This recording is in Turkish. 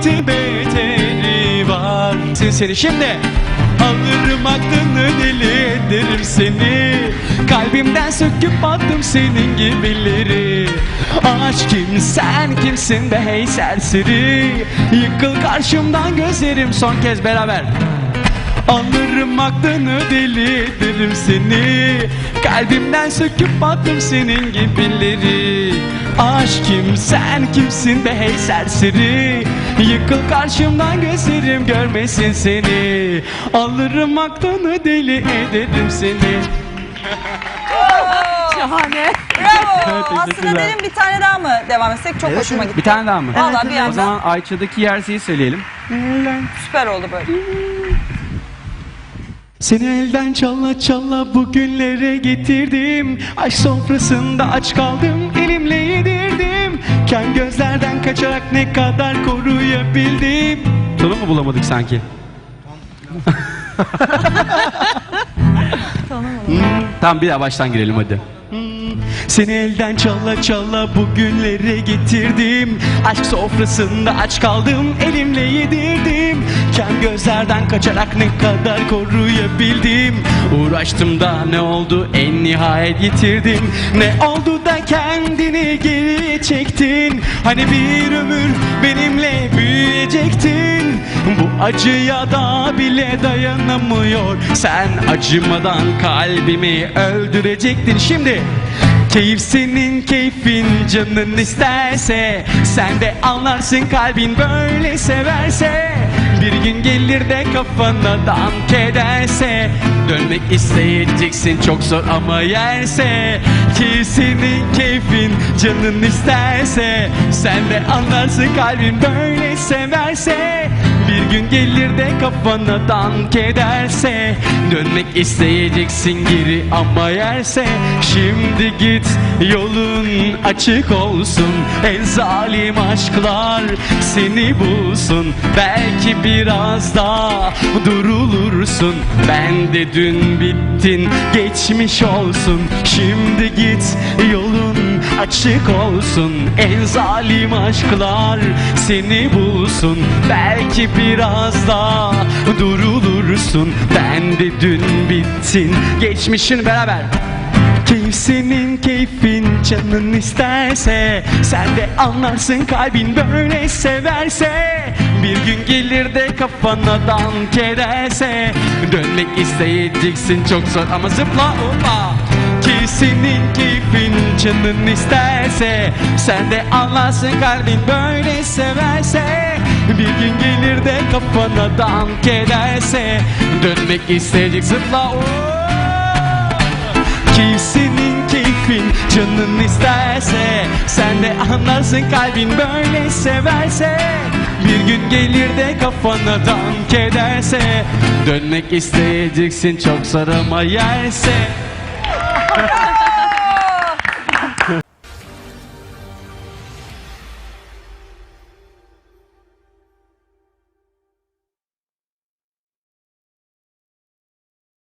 etti beteri var. Seni seni şimdi. Alırım aklını deli ederim seni. Kalbimden söküp attım senin gibileri. Aşk kim sen kimsin be hey serseri? Yıkıl karşımdan gözlerim son kez beraber. Alırım aklını deli ederim seni. Kalbimden söküp attım senin gibileri kim sen kimsin be hey serseri? Yıkıl karşımdan gözlerim görmesin seni. Alırım aklını deli ederim seni. Şahane. Bravo. Aslında dedim bir tane daha mı devam etsek? Çok hoşuma gitti. Bir tane daha mı? Vallahi bir O zaman Ayça'daki yerseyi söyleyelim. Süper oldu böyle. Seni elden çalla çalla bugünlere getirdim. Aşk sofrasında aç kaldım elimle yedirdim Ken gözlerden kaçarak ne kadar koruyabildim. Tonu mu bulamadık sanki? Tamam bir daha baştan girelim hadi. Seni elden çalla çalla bugünlere getirdim. Aşk sofrasında aç kaldım elimle yedirdim. Kem gözlerden kaçarak ne kadar koruyabildim. Uğraştım da ne oldu? En nihayet yitirdim. Ne oldu da kendini çektin. Hani bir ömür benimle büyüyecektin. Bu acıya da bile dayanamıyor. Sen acımadan kalbimi öldürecektin. Şimdi Keyif senin keyfin canın isterse Sen de anlarsın kalbin böyle severse. Bir gün gelir de kafana dank ederse Dönmek isteyeceksin çok zor ama yerse. Keyif senin keyfin canın isterse Sen de anlarsın kalbin böyle severse gün gelir de kafana dank ederse Dönmek isteyeceksin geri ama yerse Şimdi git yolun açık olsun En zalim aşklar seni bulsun Belki biraz daha durulursun. Ben de dün bittin geçmiş olsun Şimdi git yolun açık olsun En zalim aşklar seni bulsun. Belki biraz daha durulursun. Ben de dün bittin geçmişin beraber. Keyif keyfin canın isterse Sen de anlarsın kalbin böyle severse. Bir gün gelir de kafana dank ederse Dönmek isteyeceksin çok zor ama zıpla hoppa ki senin keyfin canın isterse Sen de anlarsın kalbin böyle severse. Bir gün gelir de kafana dank ederse Dönmek isteyecek zıpla. Oo. Ki senin keyfin canın isterse Sen de anlarsın kalbin böyle severse. Bir gün gelir de kafana dank ederse Dönmek isteyeceksin çok zor ama yerse